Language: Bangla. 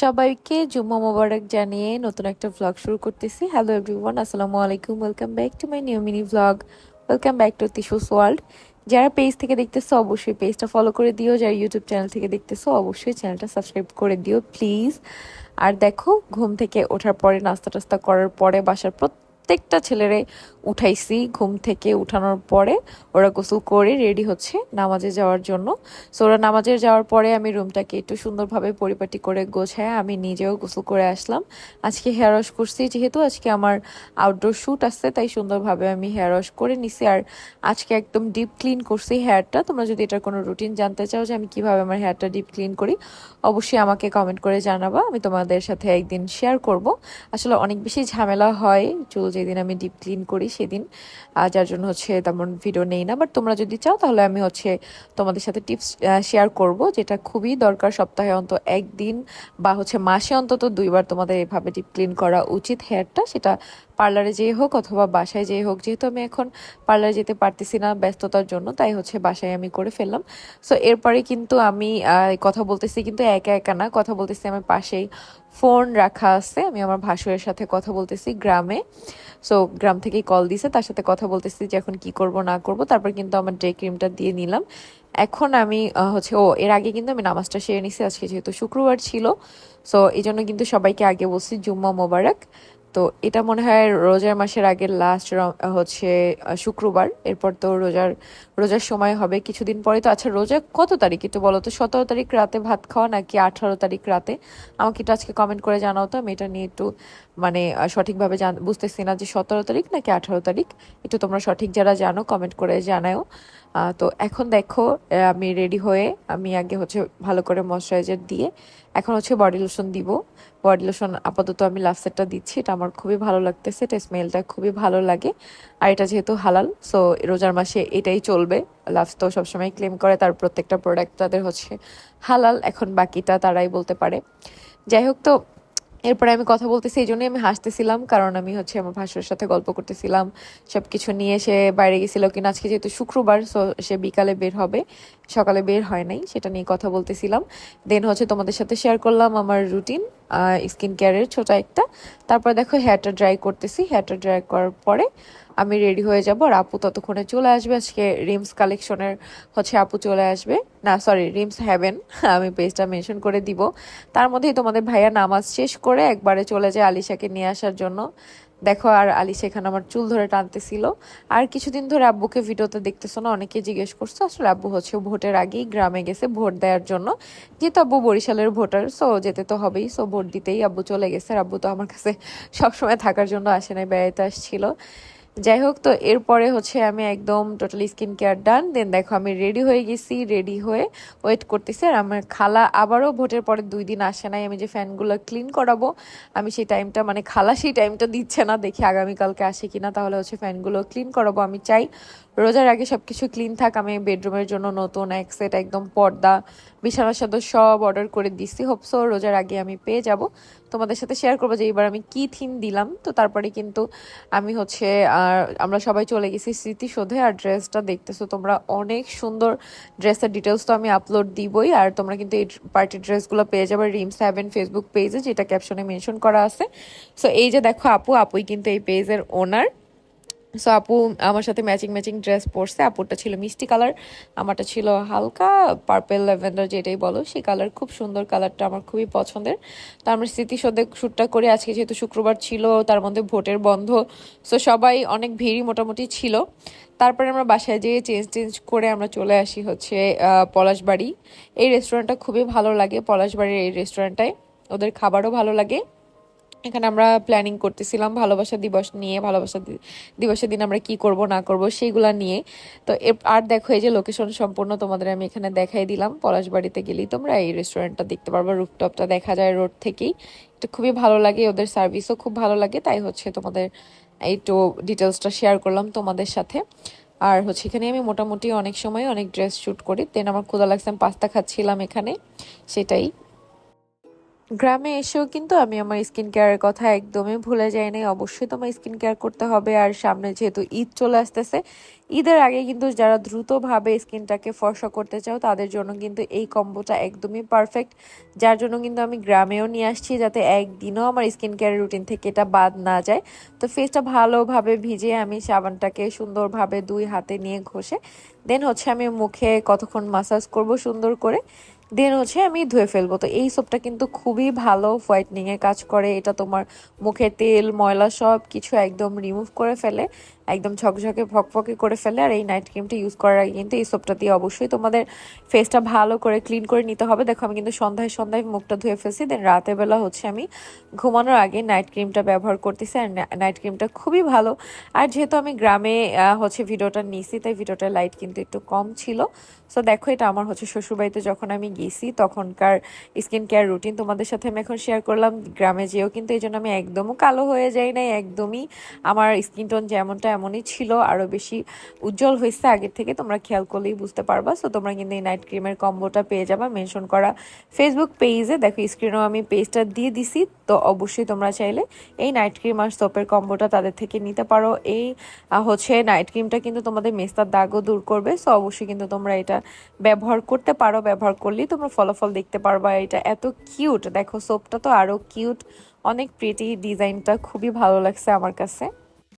সবাইকে জুম্মা মোবারক জানিয়ে নতুন একটা ভ্লগ শুরু করতেছি। হ্যালো এভরিওয়ান আসসালামু আলাইকুম। Welcome back to my new mini vlog welcome back to Tishu's world যারা পেজ থেকে দেখতেছো, অবশ্যই পেজটা ফলো করে দিও। যারা ইউটিউব চ্যানেল থেকে দেখতেছো, অবশ্যই চ্যানেলটা সাবস্ক্রাইব করে দিও প্লিজ আর দেখো, ঘুম থেকে ওঠার পরে নাস্তা টাস্তা করার পরে বাসার প্রত্যেকটা ছেলেরে উঠাইছি ঘুম থেকে উঠানোর পরে ওরা গোসল করে রেডি হচ্ছে নামাজে যাওয়ার জন্য। সো ওরা নামাজে যাওয়ার পরে আমি রুমটাকে একটু সুন্দরভাবে পরিপাটি করে গোছায় আমি নিজেও গোসল করে আসলাম। আজকে হেয়ার ওয়াশ করছি, যেহেতু আজকে আমার আউটডোর শ্যুট আসছে তাই সুন্দরভাবে আমি হেয়ার ওয়াশ করে নিছি। আর আজকে একদম ডিপ ক্লিন করছি হেয়ারটা তোমরা যদি এটার কোনো রুটিন জানতে চাও যে আমি কীভাবে আমার হেয়ারটা ডিপ ক্লিন করি, অবশ্যই আমাকে কমেন্ট করে জানাবা। আমি তোমাদের সাথে একদিন শেয়ার করব। আসলে অনেক বেশি ঝামেলা হয়, চুল যেদিন আমি ডিপ ক্লিন করি সেদিন যার জন্য হচ্ছে তেমন ভিডিও নেই না বাট তোমরা যদি চাও তাহলে আমি হচ্ছে তোমাদের সাথে টিপস শেয়ার করব, যেটা খুবই দরকার সপ্তাহে অন্তত একদিন বা হচ্ছে মাসে অন্তত দুইবার তোমাদের এভাবে ডিপ ক্লিন করা উচিত হেয়ারটা সেটা পার্লারে যেয়ে হোক অথবা বাসায় যেয়ে হোক, যেহেতু আমি এখন পার্লারে যেতে পারতেছি না ব্যস্ততার জন্য, তাই হচ্ছে বাসায় আমি করে ফেললাম। সো এরপরে কিন্তু আমি কথা বলতেছি কিন্তু একা একা না, কথা বলতেছি আমার পাশেই ফোন রাখা আছে, আমি আমার ভাসুরের সাথে কথা বলতেছি গ্রামে। সো গ্রাম থেকে কল দিছে, তার সাথে কথা বলতেছি যে এখন কি করব, না করব, তারপর কিন্তু আমার ডে ক্রিমটা দিয়ে নিলাম। এখন আমি হচ্ছে, ও, এর আগে কিন্তু আমি নামাজটা সেরে নিছি, আজকে যেহেতু শুক্রবার ছিল। সো এই জন্য কিন্তু সবাইকে আগে বলছি জুম্মা মোবারক। তো এটা মনে হয় রোজার মাসের আগের লাস্ট হচ্ছে শুক্রবার। এরপর তো রোজার রোজার সময় হবে কিছুদিন পরে। তো আচ্ছা রোজা কত তারিখ একটু বলো তো? সতেরো তারিখ রাতে ভাত খাওয়া নাকি আঠারো তারিখ রাতে? আমাকে একটু আজকে কমেন্ট করে জানাও তো। আমি এটা নিয়ে একটু মানে সঠিকভাবে জান, বুঝতেছি না যে সতেরো তারিখ নাকি আঠারো তারিখ। একটু তোমরা সঠিক যারা জানো কমেন্ট করে জানাও তো এখন দেখো আমি রেডি হয়ে, আমি আগে হচ্ছে ভালো করে ময়শ্চারাইজার দিয়ে এখন হচ্ছে বডি লোশন দিব। বডি লোশন আপাতত আমি লাস্টেরটা দিচ্ছি। এটা আমার খুবই ভালো লাগতেছে, এটা স্মেলটা খুবই ভালো লাগে। আর এটা যেহেতু হালাল সো রোজার মাসে এটাই চলবে। লাভস তো সবসময় ক্লেম করে, তার প্রত্যেকটা প্রোডাক্ট তাদের হচ্ছে হালাল, এখন বাকিটা তারাই বলতে পারে। যাই হোক তো এরপরে আমি কথা বলতেছি, এই জন্যই আমি হাসতেছিলাম, কারণ আমি হচ্ছে আমার ভাসুরের সাথে গল্প করতেছিলাম। সব কিছু নিয়ে সে বাইরে গেছিল কিনা, আজকে যেহেতু শুক্রবার সো সে বিকালে বের হবে। সকালে বের হয় নাই, সেটা নিয়ে কথা বলতেছিলাম। দেন হচ্ছে তোমাদের সাথে শেয়ার করলাম আমার রুটিন স্কিন কেয়ারের ছোট একটা। তারপর দেখো হেয়ারটা ড্রাই করতেছি হেয়ারটা ড্রাই করার পরে আমি রেডি হয়ে যাব। আর আপু ততক্ষণে চলে আসবে, আজকে রিমস কালেকশনের হচ্ছে আপু চলে আসবে। না সরি রিমস হ্যাভেন আমি পেজটা মেনশন করে দিব। তার মধ্যেই তোমাদের ভাইয়া নামাজ শেষ করে একবারে চলে যায় আলিশাকে নিয়ে আসার জন্য। দেখো, আর আলিশা সেখানে আমার চুল ধরে টানতেছিল। আর কিছুদিন ধরে আব্বুকে ভিডিওতে দেখতেছো না, অনেকে জিজ্ঞেস করছে, আসলে আব্বু হচ্ছে ভোটের আগেই গ্রামে গেছে ভোট দেওয়ার জন্য। যেহেতু আব্বু বরিশালের ভোটার সো যেতে তো হবেই সো ভোট দিতেই আব্বু চলে গেছে। আর আব্বু তো আমার কাছে সবসময় থাকার জন্য আসে নাই, বেড়াইতে আসছিল। যাই হোক তো এরপরে হচ্ছে আমি একদম totally skin care done then দেখো, আমি রেডি হয়ে গেছি রেডি হয়ে ওয়েট করতেছি। আর আমার খালা আবারও ভোটের পরে দুই দিন আসে নাই, আমি যে ফ্যানগুলো ক্লিন করাবো, আমি সেই টাইমটা মানে খালা সেই টাইমটা দিচ্ছে না দেখি আগামীকালকে আসে কিনা। তাহলে হচ্ছে ফ্যানগুলো ক্লিন করাবো, আমি চাই রোজার আগে সব কিছু ক্লিন থাক, আমি বেডরুমের জন্য নতুন এক সেট একদম পর্দা, বিছানার সাথে সব অর্ডার করে দিচ্ছি হোপসো রোজার আগে আমি পেয়ে যাব। তোমাদের সাথে শেয়ার করব যে এবার আমি কি থিম দিলাম। তো তারপরে কিন্তু আমি হচ্ছে, আর আমরা সবাই চলে গেছি স্মৃতিসৌধে, আর ড্রেসটা দেখতেছো তোমরা অনেক সুন্দর। ড্রেসের ডিটেলস তো আমি আপলোড দিবই, আর তোমরা কিন্তু এই পার্টি ড্রেসগুলো পেয়ে যাবে রিম সেভেন ফেসবুক পেজে যেটা ক্যাপশনে মেনশন করা আছে। সো এই যে দেখো আপু, আপুই কিন্তু এই পেজের ওনার সো আপু আমার সাথে ম্যাচিং ম্যাচিং ড্রেস পরছে। আপুরটা ছিল মিষ্টি কালার আমারটা ছিল হালকা পার্পেল ল্যাভেন্ডার যেটাই বলো। সেই কালার খুব সুন্দর কালারটা আমার খুবই পছন্দের। তো আমরা স্মৃতিসৌধে শ্যুটটা করে, আজকে যেহেতু শুক্রবার ছিল, তার মধ্যে ভোটের বন্ধ। সো সবাই অনেক ভিড়ই মোটামুটি ছিল। তারপরে আমরা বাসায় যেয়ে চেঞ্জ চেঞ্জ করে আমরা চলে আসি হচ্ছে পলাশবাড়ি এই রেস্টুরেন্টটা খুবই ভালো লাগে পলাশবাড়ির এই রেস্টুরেন্টটায় ওদের খাবারও ভালো লাগে। এখানে আমরা প্ল্যানিং করতেছিলাম ভালোবাসা দিবস নিয়ে, ভালোবাসা দিবসের দিন আমরা কি করব, না করব সেইগুলা নিয়ে। তো আর দেখো এই যে লোকেশন সম্পূর্ণ তোমাদের আমি এখানে দেখাই দিলাম। পলাশবাড়িতে গেলেই তোমরা এই রেস্টুরেন্টটা দেখতে পারবা রুপটপটা দেখা যায় রোড থেকেই। এটা খুবই ভালো লাগে, ওদের সার্ভিসও খুব ভালো লাগে। তাই হচ্ছে তোমাদের একটু ডিটেলসটা শেয়ার করলাম তোমাদের সাথে। আর হচ্ছে এখানে আমি মোটামুটি অনেক সময় অনেক ড্রেস শ্যুট করি। দেন আমার ক্ষুদা লাগছে, আমি পাস্তা খাচ্ছিলাম এখানে, সেটাই। গ্রামে এসেও কিন্তু আমি আমার স্কিন কেয়ারের কথা একদমই ভুলে যাই নাই। অবশ্যই তোমার স্কিন কেয়ার করতে হবে। আর সামনে যেহেতু ঈদ চলে আসতেছে, ঈদের আগে কিন্তু যারা দ্রুতভাবে স্কিনটাকে ফর্সা করতে চাও, তাদের জন্য কিন্তু এই কম্বোটা একদমই পারফেক্ট যার জন্য কিন্তু আমি গ্রামেও নিয়ে আসছি যাতে একদিনও আমার স্কিন কেয়ার রুটিন থেকে এটা বাদ না যায়। তো ফেসটা ভালোভাবে ভিজে আমি সাবানটাকে সুন্দরভাবে দুই হাতে নিয়ে ঘষে দেন হচ্ছে আমি মুখে কতক্ষণ মাসাজ করব সুন্দর করে। দেন হচ্ছে আমি ধুয়ে ফেলব। তো এই সোপটা কিন্তু খুবই ভালো হোয়াইটনিং এর কাজ করে। এটা তোমার মুখে তেল, ময়লা সব কিছু একদম রিমুভ করে ফেলে, একদম ঝকঝকে ফকফকে করে ফেলে। আর এই নাইট ক্রিমটা ইউজ করার আগে কিন্তু এই সোপটা দিয়ে অবশ্যই তোমাদের ফেসটা ভালো করে ক্লিন করে নিতে হবে। দেখো, আমি কিন্তু সন্ধ্যায় সন্ধ্যায় মুখটা ধুয়ে ফেলছি। দেন রাতের বেলা হচ্ছে আমি ঘুমানোর আগে নাইট ক্রিমটা ব্যবহার করতেছি। আর নাইট ক্রিমটা খুবই ভালো। আর যেহেতু আমি গ্রামে হচ্ছে ভিডিওটা নিছি, তাই ভিডিওটার লাইট কিন্তু একটু কম ছিল। সো দেখো, এটা আমার হচ্ছে শ্বশুরবাড়িতে যখন আমি গেছি তখনকার স্কিন কেয়ার রুটিন তোমাদের সাথে আমি এখন শেয়ার করলাম। গ্রামে যেও কিন্তু এই জন্য আমি একদমও কালো হয়ে যাই নাই, একদমই আমার স্কিন টোন যেমনটা এমনই ছিল আরও বেশি উজ্জ্বল হয়েছে আগের থেকে। তোমরা খেয়াল করলেই বুঝতে পারবা। সো তোমরা কিন্তু এই নাইট ক্রিমের কম্বোটা পেয়ে যাবা। মেনশন করা ফেসবুক পেজে দেখো স্ক্রিনেও আমি পেজটা দিয়ে দিছি। তো অবশ্যই তোমরা চাইলে এই নাইট ক্রিম আর সোপের কম্বোটা তাদের থেকে নিতে পারো। এই হচ্ছে নাইট ক্রিমটা কিন্তু তোমাদের মেস্তার দাগও দূর করবে। সো অবশ্যই কিন্তু তোমরা এটা ব্যবহার করতে পারো। ব্যবহার করলেই তোমরা ফলাফল দেখতে পারবা, এটা এত কিউট দেখো সোপটা তো আরও কিউট অনেক প্রিটি ডিজাইনটা খুবই ভালো লাগছে আমার কাছে।